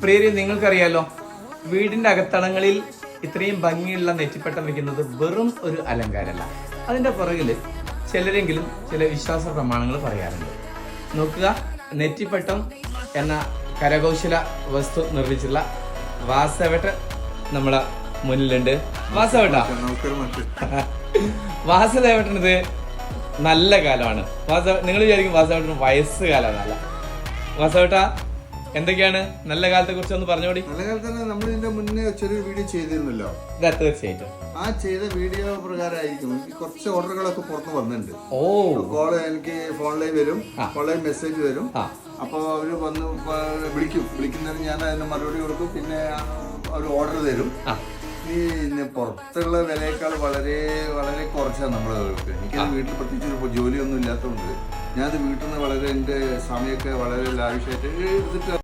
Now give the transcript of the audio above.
പ്രിയരി നിങ്ങൾക്കറിയാലോ വീടിന്റെ അകത്തളങ്ങളിൽ ഇത്രയും ഭംഗിയുള്ള നെറ്റിപ്പട്ടം വെക്കുന്നത് വെറും ഒരു അലങ്കാരമല്ല. അതിന്റെ പുറകിൽ ചിലരെങ്കിലും ചില വിശ്വാസ പ്രമാണങ്ങൾ പറയാറുണ്ട്. നോക്കുക നെറ്റിപ്പട്ടം എന്ന കരകൗശല വസ്തു നിർമ്മിച്ചുള്ള വാസവട്ട നമ്മളെ മുന്നിലുണ്ട്. വാസവട്ട? വാസുദേവട്ടനത് നല്ല കാലമാണ്. വാസ നിങ്ങൾ വിചാരിക്കും വാസവട്ടന് വയസ്സ് കാലമാണല്ല വാസവട്ട എന്തൊക്കെയാണ് നല്ല കാലത്തെ കുറിച്ച് ഒന്ന് പറഞ്ഞോടി. നല്ല കാലത്ത് തന്നെ നമ്മൾ ഇതിന്റെ മുന്നേ ചെറിയൊരു വീഡിയോ ചെയ്തിരുന്നല്ലോ. ഇതാ തീർച്ചയായിട്ടും ആ ചെയ്ത വീഡിയോ പ്രകാരമായിരിക്കും എനിക്ക് കുറച്ച് ഓർഡറുകളൊക്കെ പുറത്ത് വന്നിട്ടുണ്ട്. ഓ. കോൾ എനിക്ക് ഫോണിലേക്ക് വരും ഫോണിലേ ഫോണിലേക്ക് മെസ്സേജ് വരും. ആ. അപ്പോൾ അവർ വന്ന് പ- വിളിക്കും. വിളിക്കുന്നതിന് ഞാൻ അതിന് മറുപടി കൊടുക്കും. പിന്നെ അവർ ഓർഡർ തരും. ആ. ഈ ഇന്ന് പുറത്തുള്ള വിലയേക്കാൾ വളരെ വളരെ കുറച്ചാണ് നമ്മൾ എനിക്ക് വീട്ടിൽ പ്രത്യേകിച്ച് ഇപ്പോൾ ജോലിയൊന്നും ഇല്ലാത്തതുകൊണ്ട് ഞാനത് വീട്ടിൽ നിന്ന് വളരെ എന്റെ സമയമൊക്കെ വളരെ ലാവിഷായിട്ട് എടുത്തിട്ട്